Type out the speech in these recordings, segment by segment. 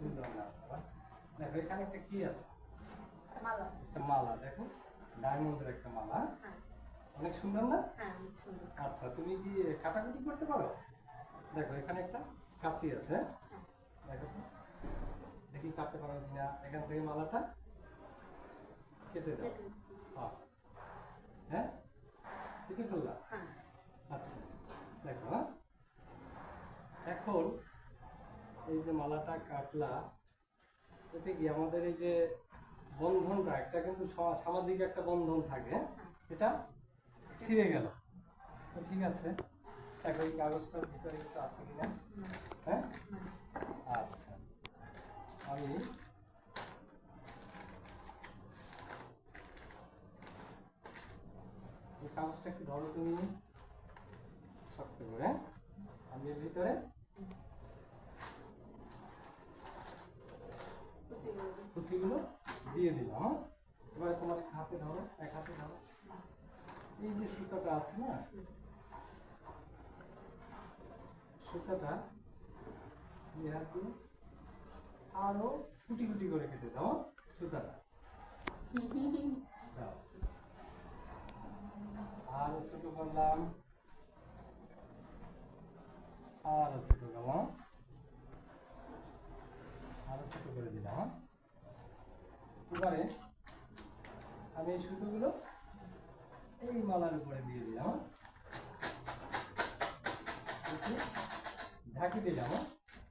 সুন্দর না দেখো এখানে একটা কি আছে? মালা। একটা মালা দেখো ডায়মন্ডের একটা মালা। হ্যাঁ। অনেক সুন্দর না? হ্যাঁ আচ্ছা তুমি কি কাটাকুটি করতে পারো? দেখো এখানে একটা কাঁচি আছে। হ্যাঁ। দেখো দেখি কাটতে পারো কিনা। এখান থেকে মালাটা কেটে দাও। হ্যাঁ। কেটে ফেললাম আচ্ছা দেখো? এখন এই যে মালাটা কাটলা, এতে কি আমাদের এই যে বন্ধনটা, একটা কিন্তু সামাজিক একটা বন্ধন থাকে, এটা ছিঁড়ে গেল। ঠিক আছে, দেখো এই কাগজটার ভিতরে কিছু আছে কিনা? হ্যাঁ? আচ্ছা আমি এই কাগজটা একটু ধরো তুমি। শক্ত করে হ্যাঁ? আমি এর ভিতরে পুঁথিগুলো দিয়ে দিলাম হ্যাঁ? এবার তোমার হাতে ধরো, এক হাতে ধরো। এই যে সুতাটা আছে না সুতাটা হাত দিয়ে আরও কুটি কুটি করে কেটে দাও হ্যাঁ? সুতাটা। আরও ছোট করলাম। আরও ছোট করলাম আরও ছোট করে দিলাম এবারে আমি এই সুতোগুলো এই মালার উপরে দিয়ে দিলাম ঝাঁকি দিলাম?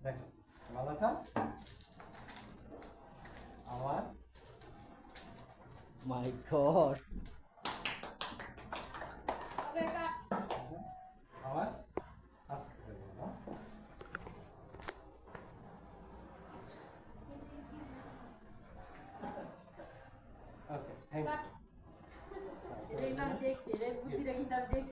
দেখো, মালাটা আমার মাই গড ওকে কাট আবার আস্তে করে দিলাম ওকে থ্যাংক ইউ